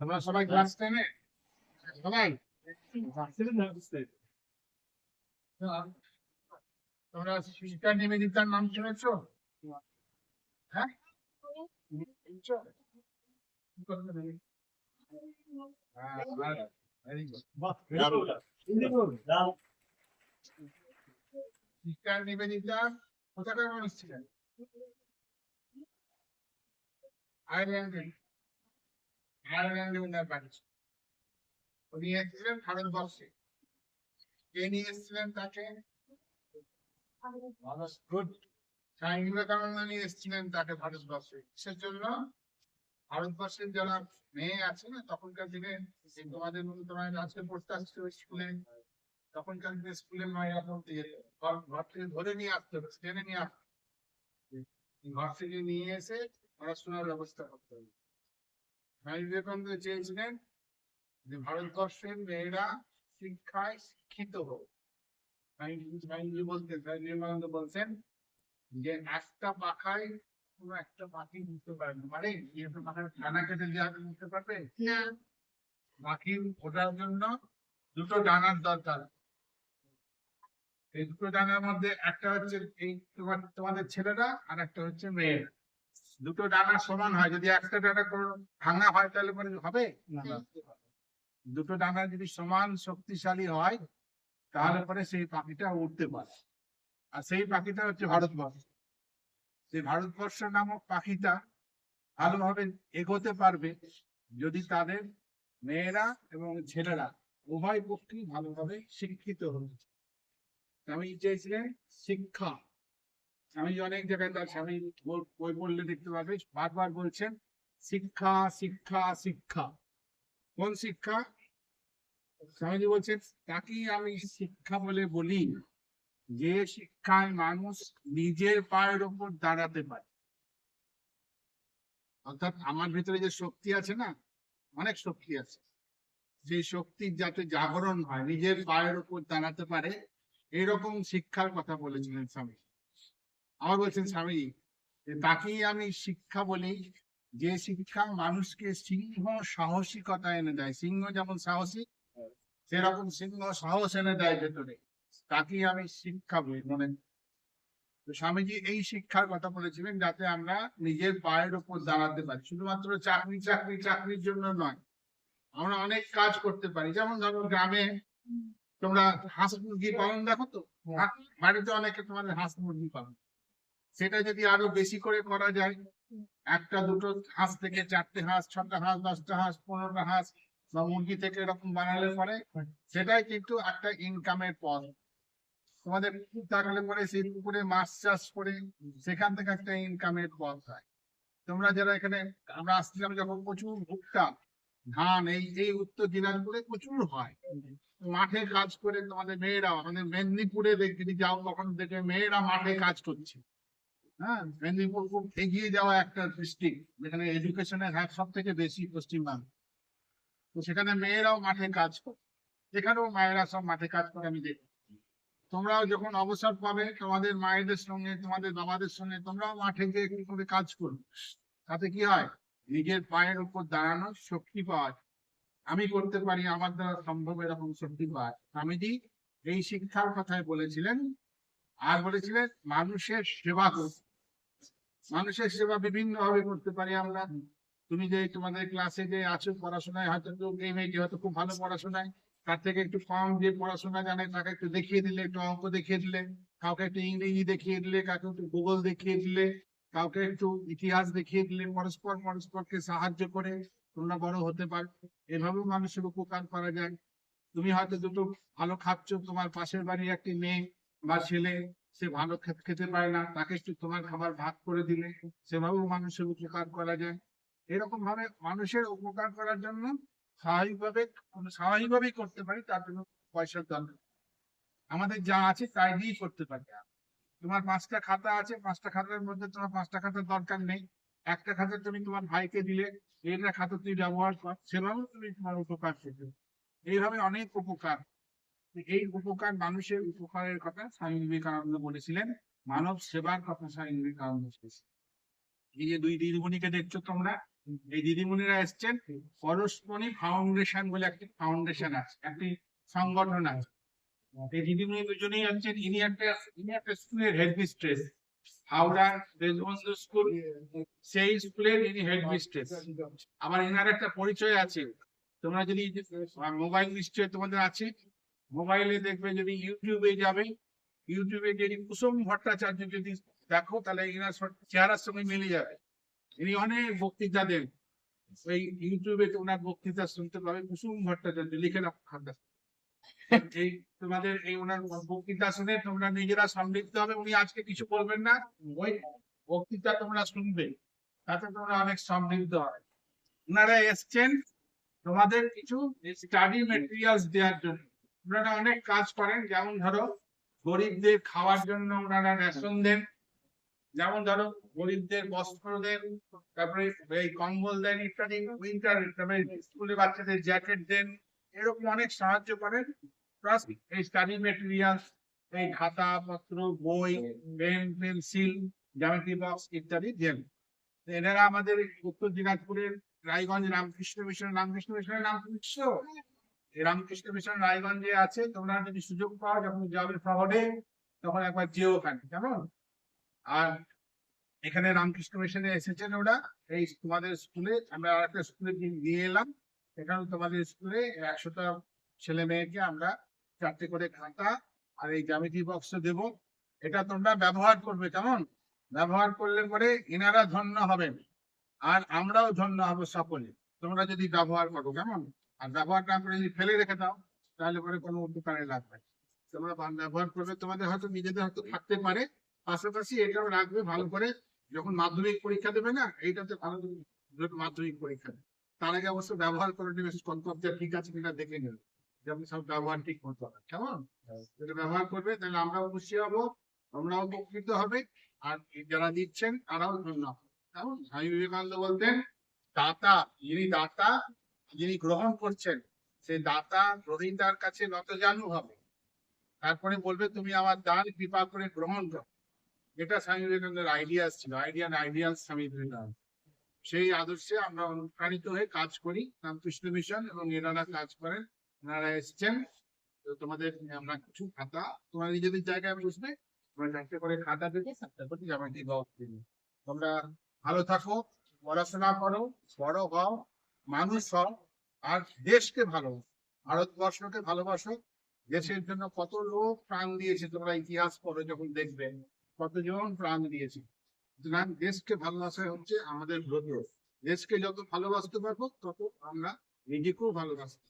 তোমরা সবাই ক্লাস টেনে সবাই? তোমরা শিক্ষা নিবেদিতার নাম শুনেছো? হ্যাঁ? নিবেদিতা কোথাকার মানুষ ছিলেন? আয়ারল্যান্ডে আয়ারল্যান্ডে উনার বাড়ি ছিল। উনি এসেছিলেন ভারতবর্ষে। কে নিয়ে এসেছিলেন তাকে? স্বামী বিবেকানন্দ নিয়ে এসেছিলেন তাকে ভারতবর্ষে। কিসের জন্য? ভারতবর্ষের যারা মেয়ে আছে না তখনকার দিনে তোমাদের তোমার আজকে পড়তে আসছে স্কুলে তখনকার দিনে স্কুলে মায়েরা পড়তে যেত। ঘর থেকে ধরে নিয়ে আসতে হবে টেনে নিয়ে আসতে। ঘর থেকে নিয়ে এসে পড়াশোনার ব্যবস্থা করতে। হবে স্বামী বিবেকানন্দ চেয়েছিলেন যে ভারতবর্ষের মেয়েরা শিক্ষায় শিক্ষিত হোক। স্বামী- স্বামীজি বলতেন স্বামী বিবেকানন্দ বলছেন যে একটা পাখায় কোনো একটা পাখি উঠতে পারে না। মানে একটা পাখার ডানা কেটে দিয়ে আপনি উঠতে পারবে? না। পাখি ওঠার জন্য দুটো ডানার দরকার। এই দুটো ডানার মধ্যে একটা হচ্ছে এই তোমার তোমাদের ছেলেরা আর একটা হচ্ছে মেয়েরা। দুটো ডানা সমান হয় যদি একটা ডানা ভাঙা হয় তাহলে পরে হবে? দুটো ডানা যদি সমান শক্তিশালী হয় তাহলে পরে সেই পাখিটা উঠতে পারে। আর সেই পাখিটা হচ্ছে ভারতবর্ষ। সেই ভারতবর্ষ নামক পাখিটা ভালোভাবে এগোতে পারবে যদি তাদের মেয়েরা এবং ছেলেরা উভয় পক্ষই ভালোভাবে শিক্ষিত হবে স্বামী চেয়েছিলেন শিক্ষা। স্বামী অনেক জায়গায় তার স্বামী বই- পড়লে দেখতে পাবে, বারবার বলছেন, শিক্ষা শিক্ষা শিক্ষা। কোন শিক্ষা? স্বামীজি বলছেন তাকেই আমি শিক্ষা বলে বলি, যে শিক্ষায় মানুষ নিজের পায়ের ওপর দাঁড়াতে পারে। অর্থাৎ আমার ভিতরে যে শক্তি আছে না, অনেক শক্তি আছে। যে শক্তির যাতে জাগরণ হয়, নিজের পায়ের উপর দাঁড়াতে পারে, এরকম শিক্ষার কথা বলেছিলেন স্বামী আবার বলছেন স্বামী তাকেই আমি শিক্ষা বলি। যে শিক্ষা মানুষকে সিংহ সাহসিকতা এনে দেয় সিংহ যেমন সাহসী সেরকম সিংহ সাহস এনে দেয় ভেতরে। তাকেই আমি শিক্ষা বলি। মানে স্বামীজি এই শিক্ষার কথা বলেছিলেন যাতে আমরা নিজের পায়ের উপর দাঁড়াতে পারি। শুধুমাত্র চাকরি চাকরি চাকরির জন্য নয় আমরা অনেক কাজ করতে পারি। যেমন ধরো গ্রামে তোমরা হাঁস মুরগি পালন দেখো তো? হা- বাড়িতে অনেকে তোমাদের হাঁস মুরগি পালন সেটা যদি আরও বেশি করে করা যায়, একটা দুটো হাঁস থেকে চারটে হাঁস, ছটা হাঁস, দশটা হাঁস, পনেরোটা হাঁস বা মুরগি থেকে এরকম বানালে পরে সেটাই কিন্তু একটা ইনকামের পথ। তোমাদের পুকুর থাকলে পরে সেই পুকুরে মাছ চাষ করে সেখান থেকে একটা ইনকামের পথ হয়। তোমরা যারা এখানে, আমরা আসছিলাম যখন প্রচুর ভুট্টা ধান, এই এই উত্তর দিনাজপুরে প্রচুর হয়। মাঠে কাজ করে তোমাদের মেয়েরা, আমাদের মেদিনীপুরে যদি যাও তখন দেখবে মেয়েরা মাঠে কাজ করছে। হ্যাঁ মেদিনীপুর খুব এগিয়ে যাওয়া একটা ডিস্ট্রিক্ট যেখানে এডুকেশনের সব থেকে বেশি তো সেখানে মেয়েরাও মাঠে কাজ করে এখানেও মায়েরা সব মাঠে কাজ করে, আমি দেখি। তোমরাও যখন অবসর পাবে, তোমাদের মায়েদের সঙ্গে, তোমাদের বাবাদের সঙ্গে, তোমরাও মাঠে গিয়ে কি করে কাজ করবে? তাতে কি হয়? নিজের পায়ের উপর দাঁড়ানোর শক্তি পাওয়া। আমি করতে পারি, আমার দ্বারা সম্ভব এরকম শক্তি পাওয়া। স্বামীজি এই শিক্ষার কথাই বলেছিলেন। আর বলেছিলেন, মানুষের সেবা করতে। মানুষের সেবা বিভিন্ন ভাবে করতে পারি আমরা। তুমি যে তোমাদের ক্লাসে যে আছো পড়াশোনায়, হয়তো কেউ এই মেয়েটি হয়তো খুব ভালো পড়াশোনায়, তার থেকে একটু কম যে পড়াশোনা জানে, তাকে একটু দেখিয়ে দিলে, একটু অঙ্ক দেখিয়ে দিলে, কাউকে একটু ইংরেজি দেখিয়ে দিলে, কাউকে একটু ভূগোল দেখিয়ে দিলে, কাউকে একটু ইতিহাস দেখিয়ে দিলে, পরস্পর পরস্পরকে সাহায্য করে তোমরা বড় হতে পারো, এভাবেও মানুষের উপকার করা যায়। তুমি হয়তো দুটো ভালো খাচ্ছ, তোমার পাশের বাড়ির একটি মেয়ে বা ছেলে সে ভালো খেতে পারে না, তাকে একটু তোমার খাবার ভাগ করে দিলে সেভাবেও মানুষের উপকার করা যায়। এরকম ভাবে মানুষের উপকার করার জন্য স্বাভাবিকভাবে স্বাভাবিকভাবেই করতে পারি, তার জন্য পয়সার দরকার। আমাদের যা আছে তাই দিয়েই করতে পারি। তোমার পাঁচটা খাতা আছে, পাঁচটা খাতার মধ্যে তোমার পাঁচটা খাতার দরকার নেই। একটা খাতা তুমি তোমার ভাইকে দিলে এইটা খাতা তুমি ব্যবহার কর, সেভাবেও তুমি তোমার উপকার করবে। এইভাবে অনেক উপকার। এই উপকার মানুষের উপকারের কথা স্বামী বিবেকানন্দ বলেছিলেন, মানব সেবার কথা স্বামী বিবেকানন্দ এই যে দুই দিদিমণিকে দেখছ তোমরা, এই দিদিমণিরা এসছেন, পরশমণি ফাউন্ডেশন বলে একটি ফাউন্ডেশন আছে, একটি সংগঠন আছে। এই দিদিমণি দুজনেই আছেন ইনি একটা ইনি একটা স্কুলের head mistress Howrah Deshbandhu school, সেই স্কুলের ইনি হেড মিস্ট্রেস আবার এনার একটা পরিচয় আছে, তোমরা যদি মোবাইল নিশ্চয় তোমাদের আছে। মোবাইলে দেখবে যদি ইউটিউবে যাবে, ইউটিউবে যদি কুসুম ভট্টাচার্য যদি দেখো, তাহলে এনার চেহারার সঙ্গে মিলে যাবে। ইনি অনেক বক্তৃতা দেন। ওই ইউটিউবে ওনার বক্তৃতা শুনতে পাবে, কুসুম ভট্টাচার্য লিখে রাখো এই তোমাদের এই ওনার বক্তৃতা শুনে তোমরা নিজেরা সমৃদ্ধ হবে, উনি আজকে কিছু বলবেন না। ওই বক্তৃতা তোমরা শুনবে, তাতে তোমরা অনেক সমৃদ্ধ হবে। ওনারা এসছেন তোমাদের কিছু স্টাডি মেটেরিয়ালস দেওয়ার জন্য। ওনারা অনেক কাজ করেন। যেমন ধরো, গরিবদের খাওয়ার জন্য ওনারা রেশন দেন। যেমন ধরো, গরিবদের বস্ত্র দেন, তারপরে এই কম্বল দেন ইত্যাদি উইন্টার তারপরে স্কুলে বাচ্চাদের জ্যাকেট দেন, এরকম অনেক সাহায্য করেন। প্লাস এই স্টাডি মেটেরিয়ালস এই খাতা পত্র বই পেন পেন্সিল জ্যামিতি বক্স ইত্যাদি দেন। এনারা আমাদের উত্তর দিনাজপুরের, রায়গঞ্জ রামকৃষ্ণ মিশন রামকৃষ্ণ মিশনের নাম শুনছো রামকৃষ্ণ মিশন রায়গঞ্জে আছে, তোমরা যদি সুযোগ পাও, যখন যাবে শহরে, তখন একবার যেও ওখানে, কেমন? আর এখানে রামকৃষ্ণ মিশনে এসেছেন ওরা, এই তোমাদের স্কুলে, আমরা আর একটা স্কুলে নিয়ে এলাম। এখানে তোমাদের স্কুলে একশোটা ছেলে মেয়েকে আমরা চারটে করে খাতা আর এই জ্যামিতি বক্স দেব। এটা তোমরা ব্যবহার করবে, কেমন? ব্যবহার করলে পরে এনারা ধন্য হবেন। আর আমরাও ধন্য হব সকলে। তোমরা যদি ব্যবহার করো, কেমন? আর ব্যবহার না করে যদি ফেলে রেখে দাও, তাহলে পরে কোনো উপকারে লাগবে তোমরা ব্যবহার করবে, তোমাদের হয়তো নিজেদের হয়তো থাকতে পারে। পাশাপাশি এটাও রাখবে ভালো করে, যখন মাধ্যমিক পরীক্ষা দেবে না, এইটাতে ভালো মাধ্যমিক পরীক্ষা। তার আগে অবশ্য ব্যবহার করে নেবে কনসেপ্টটা ঠিক আছে কিনা দেখে নেবে। যেমন সব ব্যবহার ঠিক করতে হবে, কেমন? যদি ব্যবহার করবে, তাহলে আমরাও খুশি হব, তোমরাও উপকৃত হবে, আর যারা দিচ্ছেন, তারাও ধন্য হবে। কেমন? স্বামী বিবেকানন্দ বলতেন, দাতা যিনি দাতা যিনি গ্রহণ করছেন সেই দাতা গ্রহীতার কাছে নতজানু হবে। তারপরে বলবে, তুমি আমার দান কৃপা করে গ্রহণ করো। এটা স্বামী বিবেকানন্দের আইডিয়াস ছিল। আইডিয়ান আইডিয়াল স্বামী বিবেকানন্দ। সেই আদর্শে আমরা অনুপ্রাণিত হয়ে কাজ করি। রামকৃষ্ণ মিশন এবং এনারা কাজ করেন। এনারা এসছেন। তোমাদের, আমরা কিছু খাতা তোমার নিজেদের জায়গায় বসবে। তোমরা চারটে করে খাতা দেবে চারটে করে জ্যামিতি বক্স তোমরা ভালো থাকো, পড়াশোনা করো, বড় হও। মানুষ হও আর দেশকে ভালো, ভারতবর্ষকে ভালোবাসো, দেশের জন্য কত লোক প্রাণ দিয়েছে তোমরা ইতিহাস পরে যখন দেখবে, কতজন প্রাণ দিয়েছে। সুতরাং দেশকে ভালোবাসা হচ্ছে আমাদের ব্রত দেশকে যত ভালোবাসতে পারব, তত আমরা নিজেকেও ভালোবাসতে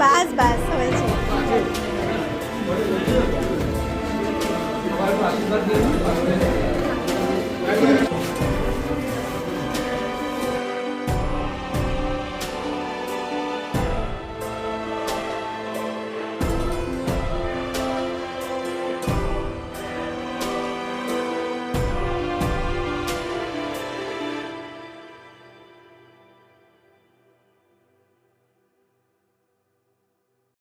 বাস বাস হয়েছে।